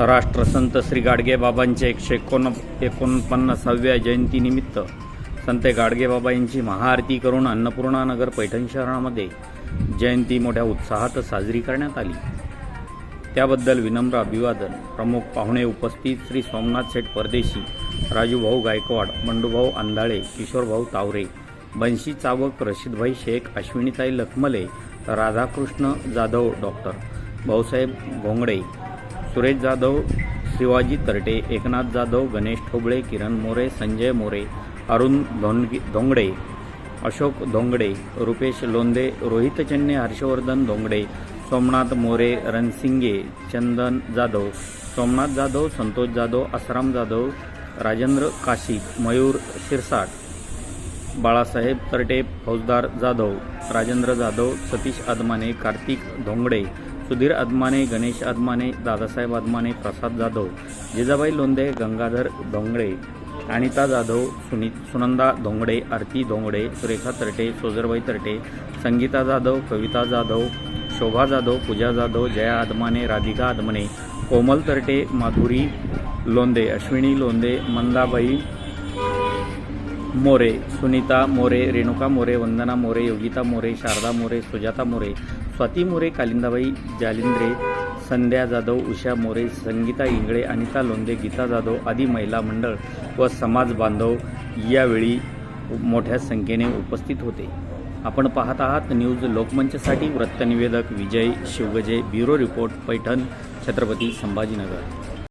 राष्ट्रसंत श्री गाडगेबाबांच्या एकशे एकोण एकोणपन्नासाव्या जयंतीनिमित्त संत गाडगेबाबा यांची महाआरती करून अन्नपूर्णा नगर पैठण शहरामध्ये जयंती मोठ्या उत्साहात साजरी करण्यात आली. त्याबद्दल विनम्र अभिवादन. प्रमुख पाहुणे उपस्थित श्री सोमनाथ शेठ परदेशी राजूभाऊ गायकवाड बंडूभाऊ अंधाळे किशोरभाऊ तावरे बंशी चावक रशीदभाई शेख अश्विनीताई लखमले राधाकृष्ण जाधव डॉक्टर भाऊसाहेब घोंगडे सुरेश जाधव शिवाजी तरटे एकनाथ जाधव गणेश ठोबळे किरण मोरे संजय मोरे अरुण धोंडगी धोंगडे अशोक धोंगडे रुपेश लोंदे रोहित चन्ने हर्षवर्धन धोंगडे सोमनाथ मोरे रणसिंगे चंदन जाधव सोमनाथ जाधव संतोष जाधव आसाराम जाधव राजेंद्र काशिक मयूर शिरसाट बाळासाहेब तरटे फौजदार जाधव राजेंद्र जाधव सतीश आदमाने कार्तिक धोंगडे सुधीर अदमाने गणेश अदमाने दादासाहेब अदमाने प्रसाद जाधव जिजाबाई लोंदे गंगाधर धोंगडे अनिता जाधव सुनी सुनंदा धोंगडे आरती धोंगडे सुरेखा तरटे सोजरबाई तरटे संगीता जाधव कविता जाधव शोभा जाधव पूजा जाधव जया अदमाने राधिका आदमने कोमल तरटे माधुरी लोंदे अश्विनी लोंदे मंदाबाई मोरे सुनीता मोरे रेणुका मोरे वंदना मोरे योगिता मोरे शारदा मोरे सुजाता मोरे स्वाती मोरे कालिंदाबाई जालिंद्रे संध्या जाधव उषा मोरे संगीता इंगळे अनिता लोंदे गीता जाधव आदी महिला मंडळ व समाज बांधव यावेळी मोठ्या संख्येने उपस्थित होते. आपण पाहत आहात न्यूज लोकमंचसाठी वृत्तनिवेदक विजय शिवगजे ब्युरो रिपोर्ट पैठण छत्रपती संभाजीनगर.